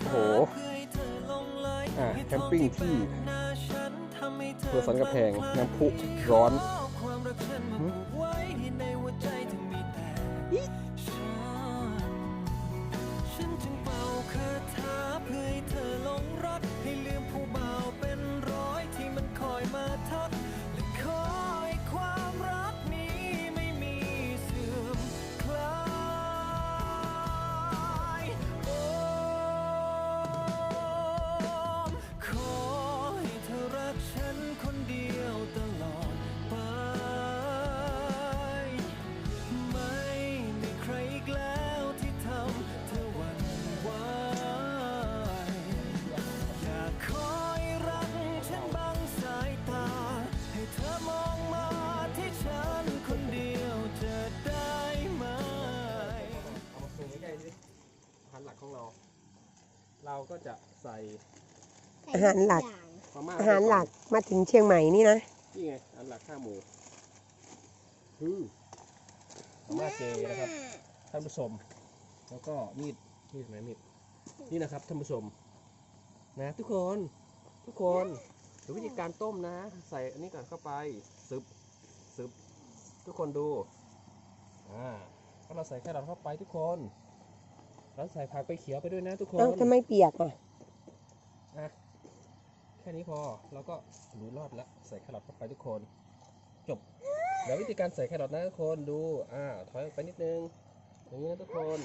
โอ้โหอ่าแคมปิ้งที่เพื่อสันกระแพงน้ำพุร้อน อาหารหลักของเรา เราก็จะใส่อาหารหลักมาม่าอาหารหลักมาถึงเชียงใหม่นี่นะ นี่ไงอาหารหลักข้าวหมูคือมาม่าเจนะครับท่านผู้ชมแล้วก็มีดมีดไหนมีดนี่นะครับท่านผู้ชมนะทุกคนทุกคนดูวิธีการต้มนะ ใส่อันนี้ก่อนเข้าไปซึบซึบทุกคนดูอ่าก็เราใส่แครอทเข้าไปทุกคน แล้วใส่ผักไปเขียวไปด้วยนะทุกคนเอ้าทำไมเปียกอะอะแค่นี้พอแล้วก็รู้รอดแล้วใส่แครอทเข้าไปทุกคน จบเดี๋ยววิธีการใส่แครอทนะทุกคนดูอ่าถอยออกไปนิดนึงอย่างนี้นะทุกคน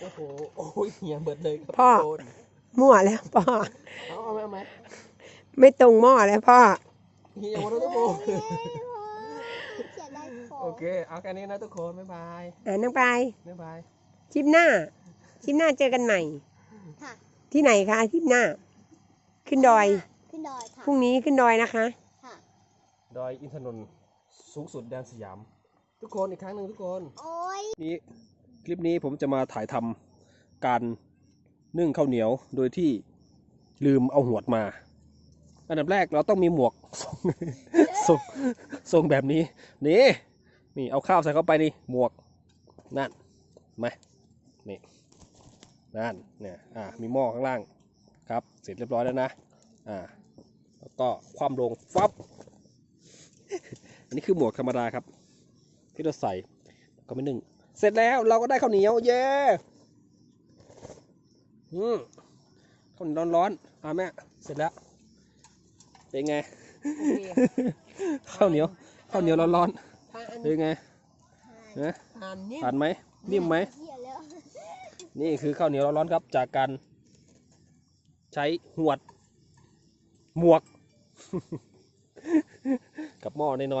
โอ้โหโอ้ยเหี่ยเบิดเลยครับพ่อ ทุกคนมั่วแล้วพ่อ เอาเอาไหมเอาไหมไม่ตรงหม้อแล้วพ่อ เหี่ยหมดแล้วทุกคนเสียดายของโอเคเอาแค่นี้นะทุกคนบ๊ายบายอ่าน้องไปบ๊ายบาย คลิปหน้า คลิปหน้าเจอกันใหม่ ค่ะ ที่ไหนคะคลิปหน้า ขึ้นดอยขึ้นดอยค่ะพรุ่งนี้ขึ้นดอยนะคะ ค่ะ ดอยอินทนนท์สูงสุดแดนสยาม ทุกคนอีกครั้งหนึ่งทุกคน โอ้ย นี้คลิปนี้ผมจะมาถ่ายทำการนึ่งข้าวเหนียวโดยที่ลืมเอาหวดมา อันดับแรกเราต้องมีหมวก ทรงทรงทรงแบบนี้ นี่ นี่เอาข้าวใส่เข้าไปนี่หมวกนั่นมา นี่นั่นเนี่ยอ่ามีหม้อข้างล่างครับเสร็จเรียบร้อยแล้วนะอ่าแล้วก็คว่ำลงฟับอันนี้คือหมวกธรรมดาครับ ที่เราใส่ก็ไม่นึ่งเสร็จแล้วเราก็ได้ข้าวเหนียวเย้อืมข้าวเหนียวร้อนๆอะแม่เสร็จแล้วเป็นไงข้าวเหนียวข้าวเหนียวร้อนๆเป็นไงนะทานเนี่ยทานไหมนิ่มไหมเหี้ยแล้ว นี่คือข้าวเหนียวร้อนๆครับจากการใช้หวด หมวก กับหม้อน้อยๆ